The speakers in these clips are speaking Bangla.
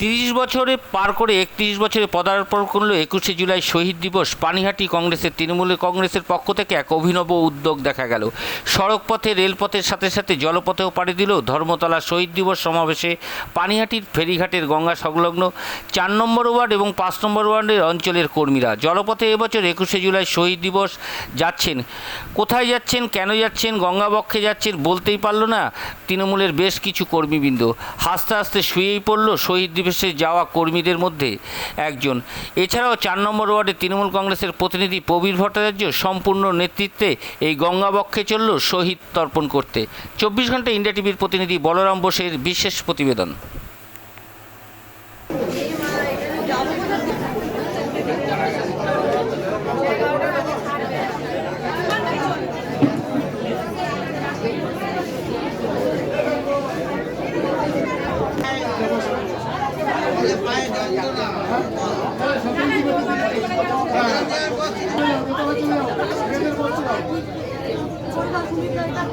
তিরিশ বছরে পার করে একত্রিশ বছরে পদার্পণ করল একুশে জুলাই শহীদ দিবস। পানিহাটি কংগ্রেসের, তৃণমূলের কংগ্রেসের পক্ষ থেকে এক অভিনব উদ্যোগ দেখা গেল। সড়কপথে, রেলপথের সাথে সাথে জলপথেও পাড়ি দিল ধর্মতলা শহীদ দিবস সমাবেশে পানিহাটির ফেরিঘাটের গঙ্গা সংলগ্ন চার নম্বর ওয়ার্ড এবং পাঁচ নম্বর ওয়ার্ডের অঞ্চলের কর্মীরা। জলপথে এবছর একুশে জুলাই শহীদ দিবস যাচ্ছেন। কোথায় যাচ্ছেন, কেন যাচ্ছেন, গঙ্গাবক্ষে যাচ্ছেন বলতেই পারল না। তৃণমূলের বেশ কিছু কর্মীবৃন্দ। হাসতে হাসতে শুয়েই পড়ল শহীদ যাওয়া কর্মীদের মধ্যে একজন। এছাড়াও চার নম্বর ওয়ার্ডে তৃণমূল কংগ্রেসের প্রতিনিধি প্রবীর ভট্টাচার্য সম্পূর্ণ নেতৃত্বে এই গঙ্গাবক্ষে চলল শহীদ তর্পণ করতে। চব্বিশ ঘণ্টা ইন্ডিয়া টিভির প্রতিনিধি বলরাম বোসের বিশেষ প্রতিবেদন।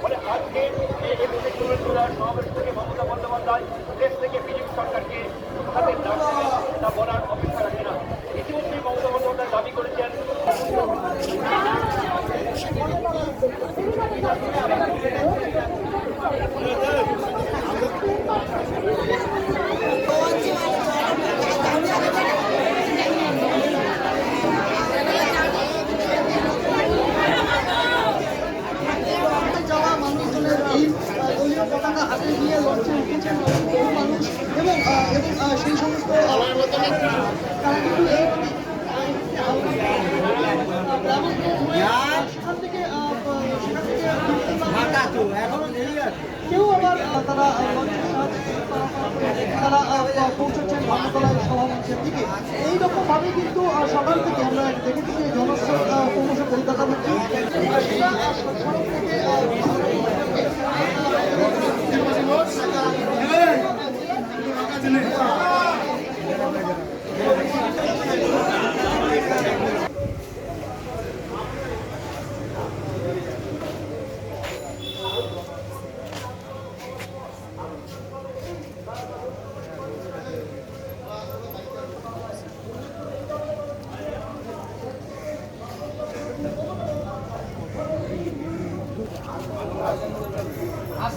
ফলে আজকে এই একুশে জুলাই জেলার সমাবেশ থেকে মমতা বন্দ্যোপাধ্যায় দেশ থেকে বিজেপি সরকারকে হাতে ডাকছে তা বলার অপেক্ষা রাখে না ইতিমধ্যেই মমতা বন্দ্যোপাধ্যায় দাবি করেছেন যাওয়া মানুষজনের ভিড় আহ, দলীয় পতাকা হাতে নিয়ে লঞ্চে উঠেছেন বহু মানুষ এবং আহ, এবং আহ, সেই সমস্ত আহ, তারা কিন্তু এই সেখান থেকে আহ, সেখান থেকে কেউ আবার আহ, তারা তারা পৌঁছচ্ছেন ধর্মতলায় সভামঞ্চের দিকে। এইরকম ভাবে কিন্তু সকাল থেকে আমরা দেখেছি যে জনস্রোত ক্রমশ কলকাতা আর সড়ক থেকে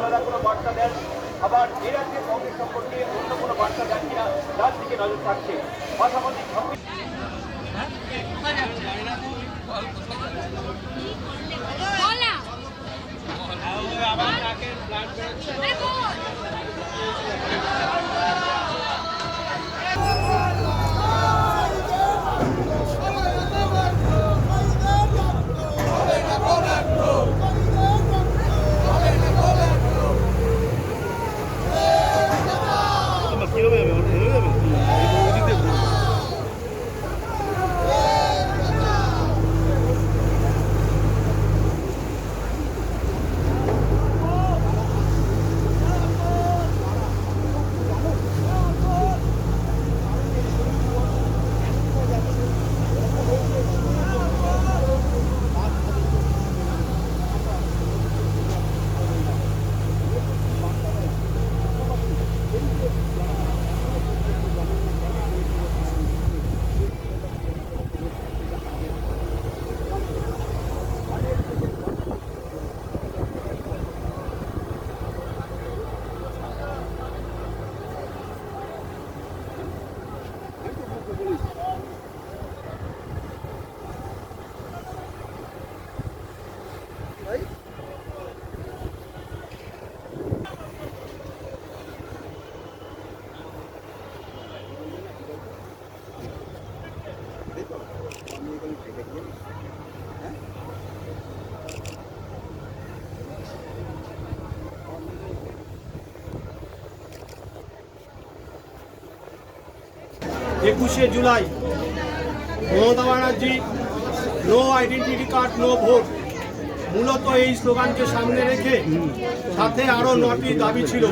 আলাদা কোনো বার্তা দেন। আবার এ রাজ্যের কংগ্রেস সম্পর্কে অন্য কোনো বার্তা দেন কিনা, তার দিকে নজর থাকছে। পাশাপাশি একুশে July Mamata Banerjee no identity card no vote মূলত এই স্লোগানকে সামনে রেখে সাথে আরও নটি দাবি ছিল।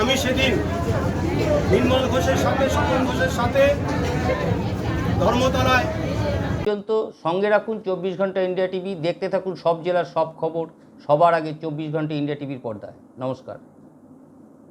আমি সেদিন নির্মল ঘোষের সাথে স্বপন ঘোষের সাথে ধর্মতলায় পর্যন্ত সঙ্গে রাখুন চব্বিশ ঘণ্টা ইন্ডিয়া টিভি। দেখতে থাকুন সব জেলার সব খবর। সবার আগে চব্বিশ ঘণ্টা ইন্ডিয়া টিভির পর্দায়। নমস্কার।